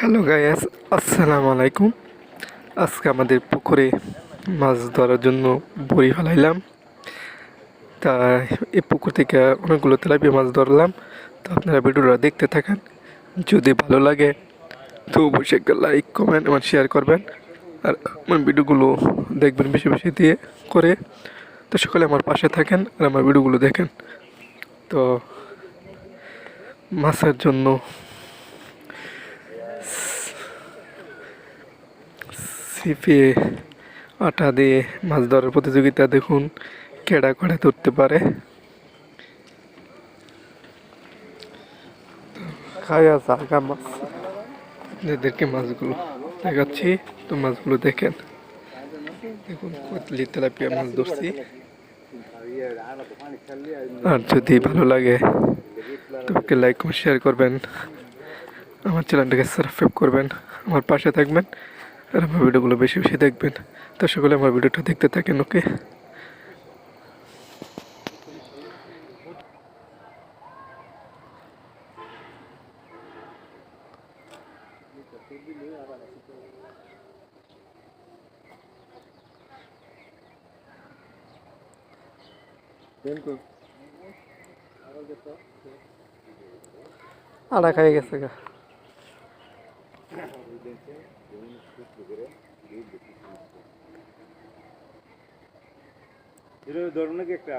Hello guys, আসসালামু আলাইকুম। আজকে আমাদের পুকুরে মাছ ধরার জন্য বড়ি ফেলাইলাম। তা এই পুকুর থেকে অনেকগুলো তেলাপিয়া মাছ ধরলাম। তো আপনারা ভিডিওটা দেখতে থাকেন। যদি ভালো লাগে, তো অবশ্যই একটা লাইক, কমেন্ট এবং শেয়ার করবেন। আর আমার ভিডিওগুলো দেখবেন বেশি বেশি দিয়ে করে। তো সকলে আমার পাশে থাকেন আর আমার ভিডিওগুলো দেখেন। তো মাছের জন্য ছিপে আটা দিয়ে মাছ ধরার প্রতিযোগিতা দেখুন, কেডা করে ধরতে পারে। খায়া মাছ। মাছগুলো দেখাচ্ছি, তো মাছগুলো দেখেন। দেখুন তেলাপিয়া মাছ ধরছি। আর যদি ভালো লাগে তবে লাইক শেয়ার করবেন। আমার চ্যানেলটাকে সাবস্ক্রাইব করবেন। আমার পাশে থাকবেন। আর আমার ভিডিওগুলো বেশি বেশি দেখবেন। তো সকলে আমার ভিডিওটা দেখতে থাকেন, ওকে? আড়া খাই গেছে গা। ধরুন নাকি একটা?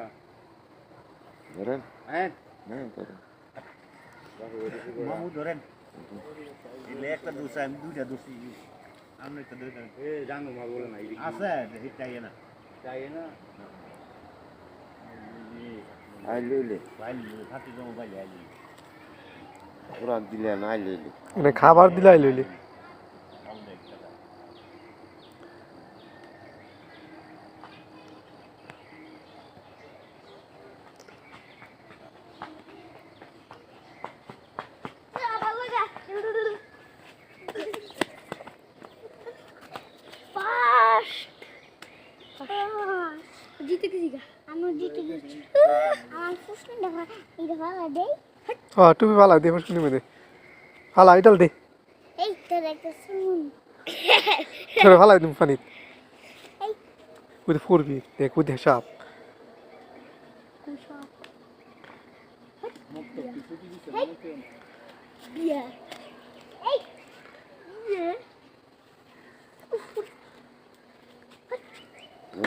ধরেন। হ্যাঁ। হ্যাঁ মামু ধরেন। একটা দোষা আমি দুইটা দোষী আমি একটা ধরে এ জানো মা বলে না আছে চাই না? চাই না? আই লইলে বাইল থাকি জমা বাইল আইলি। ওরা দিলে না আই লইলে মানে খাবার দিলাই লইলি জিতে গেছি আমি জিতে গেছি আমার প্রশ্ন দেখা হ্যাঁ এই তোর একটা हा टू वाला दे मुश्किलीमध्ये हाला आयटल दे। चलो हाला तुम्ही फनीत। उद्या तो फोर बी एक उद्या शाप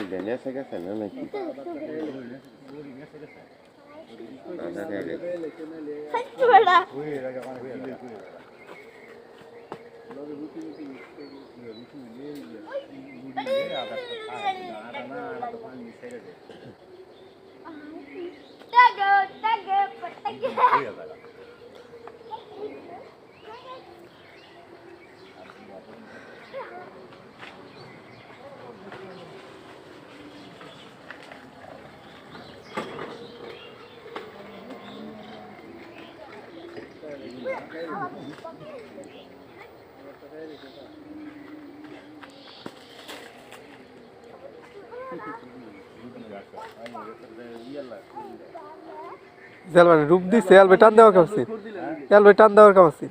देण्यासारख्या सांगा अंदर ले ले बड़ा Tag, tag. রূপ দিছে, এলবে টান দেওয়ার কাম আছে। এলবে টান দেওয়ার কাম আছে।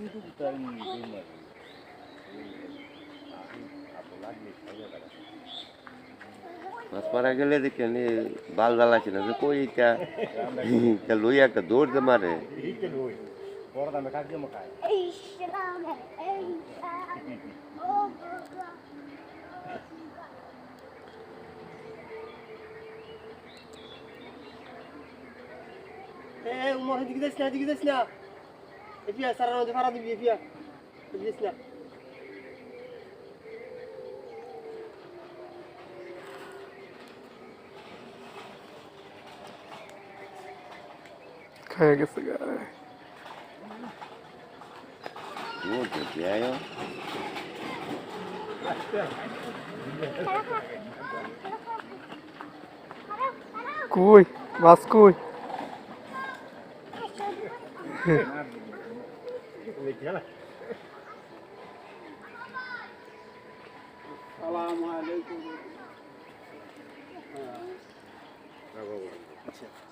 মাছ মারা গেলে দেখে বাল বাল আছে না কই এটা? লই একটা দৌড় দে মারে। Orada mı kalkıyor mu kay? İşlem, işlem. إيه وما هدي قدسنا هدي قدسنا فيها سرنا ودفع راضي فيها قدسنا खाया कैसे गा দিস না খাইয়া গেছে গা ও